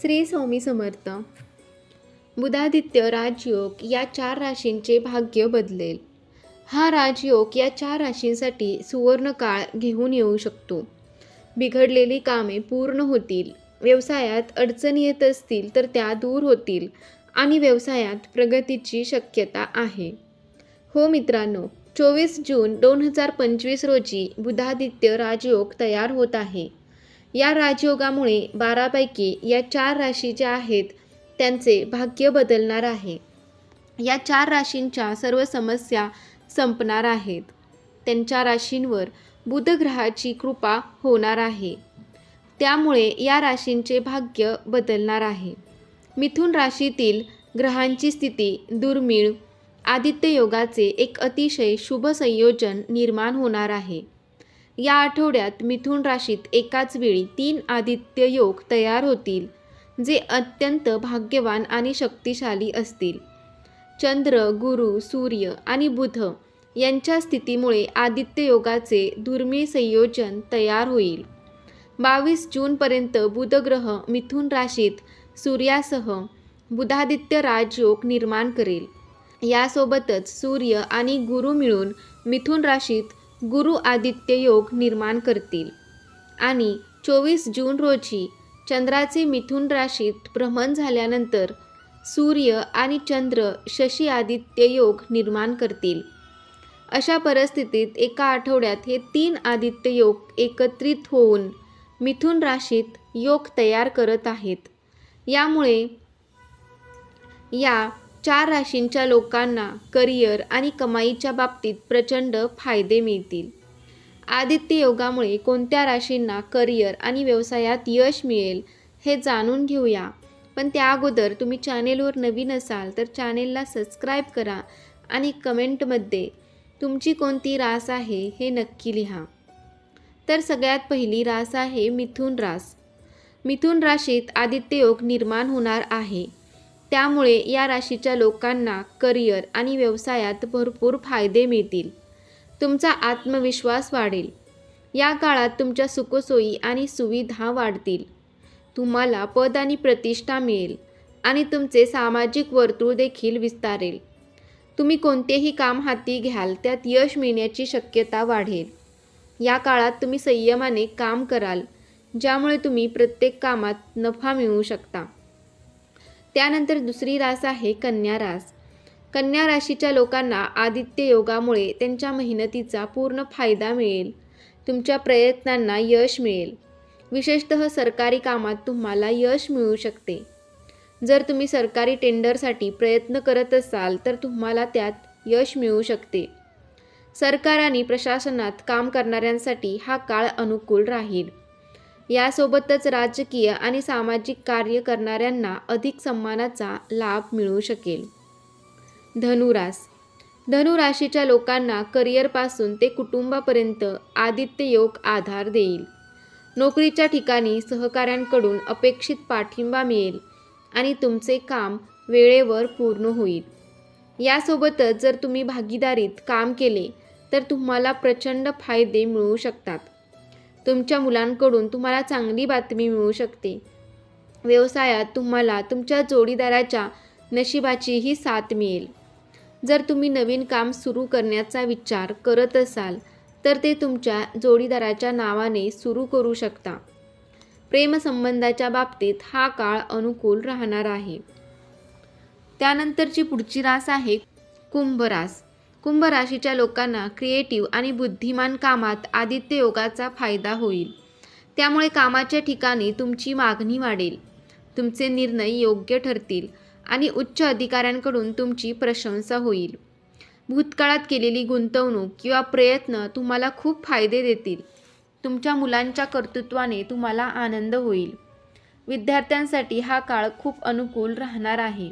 श्री स्वामी समर्थ. बुधादित्य राजयोग या चार राशींचे भाग्य बदलेल. हा राजयोग या चार राशींसाठी सुवर्ण काळ घेऊन येऊ शकतो. बिघडलेली कामे पूर्ण होतील. व्यवसायात अडचणी येत असतील तर त्या दूर होतील आणि व्यवसायात प्रगतीची शक्यता आहे. हो मित्रांनो चोवीस जून दोन हजार पंचवीस रोजी बुधादित्य राजयोग तयार होत आहे. या राजयोगामुळे बारापैकी या चार राशी ज्या आहेत त्यांचे भाग्य बदलणार आहे. या चार राशींच्या सर्व समस्या संपणार आहेत. त्यांच्या राशींवर बुधग्रहाची कृपा होणार आहे. त्यामुळे या राशींचे भाग्य बदलणार आहे. मिथुन राशीतील ग्रहांची स्थिती दुर्मिळ. आदित्य योगाचे एक अतिशय शुभ संयोजन निर्माण होणार आहे. या आठवड्यात मिथुन राशीत एकाच वेळी तीन आदित्य योग तयार होतील जे अत्यंत भाग्यवान आणि शक्तिशाली असतील. चंद्र गुरु सूर्य आणि बुध यांच्या स्थितीमुळे आदित्य योगाचे दुर्मिळ संयोजन तयार होईल. बावीस जूनपर्यंत बुधग्रह मिथुन राशीत सूर्यासह बुधादित्य राजयोग निर्माण करेल. यासोबतच सूर्य आणि गुरु मिळून मिथुन राशीत गुरु आदित्य योग निर्माण करतील. आणि चोवीस जून रोजी चंद्राचे मिथुन राशीत भ्रमण झाल्यानंतर सूर्य आणि चंद्र शशी आदित्य योग निर्माण करतील. अशा परिस्थितीत एका आठवड्यात हे तीन आदित्य योग एकत्रित होऊन मिथुन राशीत योग तयार करत आहेत. यामुळे या चार राशींच्या लोकांना करिअर आणि कमाईच्या बाबतीत प्रचंड फायदे मिळतील. आदित्य योगामुळे कोणत्या राशींना करिअर आणि व्यवसायात यश मिळेल हे जाणून घेऊया. पण त्या अगोदर तुम्ही चॅनेलवर नवीन असाल तर चॅनेलला सबस्क्राईब करा आणि कमेंटमध्ये तुमची कोणती रास आहे हे नक्की लिहा. तर सगळ्यात पहिली रास आहे मिथुन रास. मिथुन राशीत आदित्य योग निर्माण होणार आहे. त्यामुळे या राशीच्या लोकांना करिअर आणि व्यवसायात भरपूर फायदे मिळतील. तुमचा आत्मविश्वास वाढेल. या काळात तुमच्या सुखसोयी आणि सुविधा वाढतील. तुम्हाला पद आणि प्रतिष्ठा मिळेल आणि तुमचे सामाजिक वर्तुळ देखील विस्तारेल. तुम्ही कोणतेही काम हाती घ्याल त्यात यश मिळण्याची शक्यता वाढेल. या काळात तुम्ही संयमाने काम कराल ज्यामुळे तुम्ही प्रत्येक कामात नफा मिळवू शकता. त्यानंतर दुसरी रास आहे कन्या रास. कन्या राशीच्या लोकांना आदित्य योगामुळे त्यांच्या मेहनतीचा पूर्ण फायदा मिळेल. तुमच्या प्रयत्नांना यश मिळेल. विशेषतः सरकारी कामात तुम्हाला यश मिळू शकते. जर तुम्ही सरकारी टेंडरसाठी प्रयत्न करत असाल तर तुम्हाला त्यात यश मिळू शकते. सरकार आणि प्रशासनात काम करणाऱ्यांसाठी हा काळ अनुकूल राहील. यासोबतच राजकीय आणि सामाजिक कार्य करणाऱ्यांना अधिक सन्मानाचा लाभ मिळू शकेल. धनुरास. धनुराशीच्या लोकांना करिअरपासून ते कुटुंबापर्यंत आदित्य योग आधार देईल. नोकरीच्या ठिकाणी सहकाऱ्यांकडून अपेक्षित पाठिंबा मिळेल आणि तुमचे काम वेळेवर पूर्ण होईल. यासोबतच जर तुम्ही भागीदारीत काम केले तर तुम्हाला प्रचंड फायदे मिळू शकतात. तुमच्या मुलांकडून तुम्हाला चांगली बातमी मिळू शकते. व्यवसायात तुम्हाला तुमच्या जोडीदाराच्या नशिबाचीही साथ मिळेल. जर तुम्ही नवीन काम सुरू करण्याचा विचार करत असाल तर ते तुमच्या जोडीदाराच्या नावाने सुरू करू शकता. प्रेमसंबंधाच्या बाबतीत हा काळ अनुकूल राहणार आहे. त्यानंतरची पुढची रास आहे कुंभ रास कुंभ राशीच्या लोकांना क्रिएटिव्ह आणि बुद्धिमान कामात आदित्य योगाचा फायदा होईल. त्यामुळे कामाच्या ठिकाणी तुमची मागणी वाढेल. तुमचे निर्णय योग्य ठरतील आणि उच्च अधिकाऱ्यांकडून तुमची प्रशंसा होईल. भूतकाळात केलेली गुंतवणूक किंवा प्रयत्न तुम्हाला खूप फायदे देतील. तुमच्या मुलांच्या कर्तृत्वाने तुम्हाला आनंद होईल. विद्यार्थ्यांसाठी हा काळ खूप अनुकूल राहणार आहे.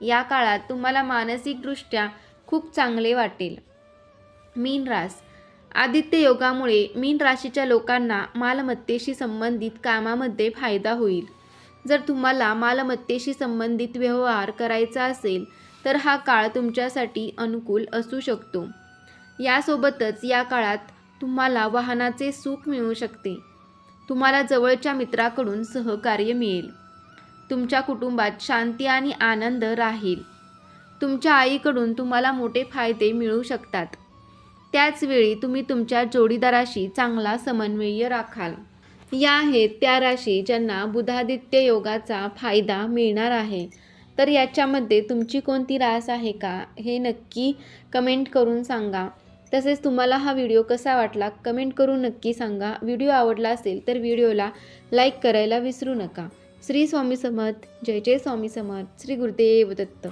या काळात तुम्हाला मानसिकदृष्ट्या खूप चांगले वाटेल. मीन रास. आदित्य योगामुळे मीन राशीच्या लोकांना मालमत्तेशी संबंधित कामामध्ये फायदा होईल. जर तुम्हाला मालमत्तेशी संबंधित व्यवहार करायचा असेल तर हा काळ तुमच्यासाठी अनुकूल असू शकतो. यासोबतच या काळात तुम्हाला वाहनाचे सुख मिळू शकते. तुम्हाला जवळच्या मित्राकडून सहकार्य मिळेल. तुमच्या कुटुंबात शांती आणि आनंद राहील. तुमच्या आईकडून तुम्हाला मोठे फायदे मिळू शकतात. त्याचवेळी तुम्ही तुमच्या जोडीदाराशी चांगला समन्वय राखाल. या आहेत त्या राशी ज्यांना बुधादित्य योगाचा फायदा मिळणार आहे. तर याच्यामध्ये तुमची कोणती रास आहे का हे नक्की कमेंट करून सांगा. तसेच तुम्हाला हा व्हिडिओ कसा वाटला कमेंट करून नक्की सांगा. व्हिडिओ आवडला असेल तर व्हिडिओला लाईक करायला विसरू नका. श्री स्वामी समर्थ जय जय स्वामी समर्थ श्री गुरुदेव दत्त.